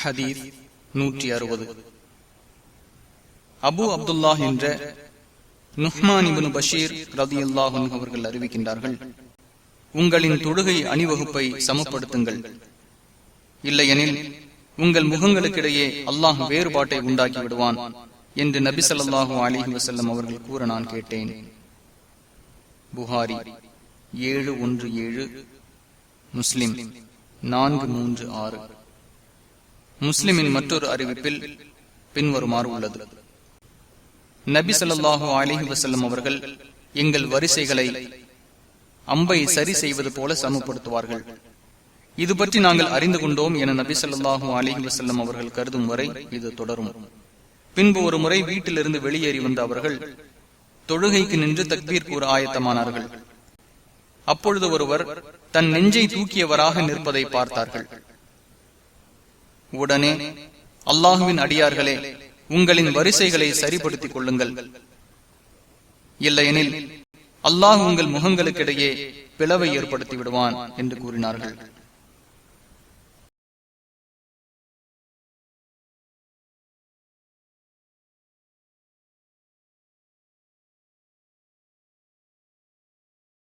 ஹதீஸ் நூற்றி அறுபது. அபு அப்துல்லாஹ் என்ற நுஹ்மான் பஷீர் ரதி அல்லாஹன் அவர்கள் அறிவிக்கின்றார்கள் உங்களின் தொழுகை அணிவகுப்பை சமப்படுத்துங்கள். இல்லையெனில் உங்கள் முகங்களுக்கிடையே அல்லாஹ் வேறுபாட்டை உண்டாக்கி விடுவான் என்று நபி சொல்லாஹு அலிஹி வசல்லம் அவர்கள் கூற நான் கேட்டேன். புகாரி ஏழு ஒன்று ஏழு முஸ்லிம் நான்கு மூன்று ஆறு. முஸ்லிமின் மற்றொரு அறிவிப்பில் பின்வருமாறு உள்ளது. நபி ஸல்லல்லாஹு அலிஹி வசல்லம் அவர்கள் எங்கள் வரிசைகளை அம்பை சரி செய்வது போல சமப்படுத்துவார்கள். இது பற்றி நாங்கள் அறிந்து கொண்டோம் என நபி ஸல்லல்லாஹு அலிஹி வசல்லம் அவர்கள் கருதும் வரை இது தொடரும். பின்பு ஒரு முறை வீட்டிலிருந்து வெளியேறி வந்த அவர்கள் தொழுகைக்கு நின்று தக்பீர் கூற ஆயத்தமானார்கள். அப்பொழுது ஒருவர் தன் நெஞ்சை தூக்கியவராக நிற்பதை பார்த்தார்கள். உடனே அல்லாஹுவின் அடியார்களே உங்களின் வரிசைகளை சரிபடுத்திக் கொள்ளுங்கள். இல்லையெனில் அல்லாஹ் உங்கள் முகங்களுக்கிடையே பிளவை ஏற்படுத்தி விடுவான் என்று கூறினார்கள்.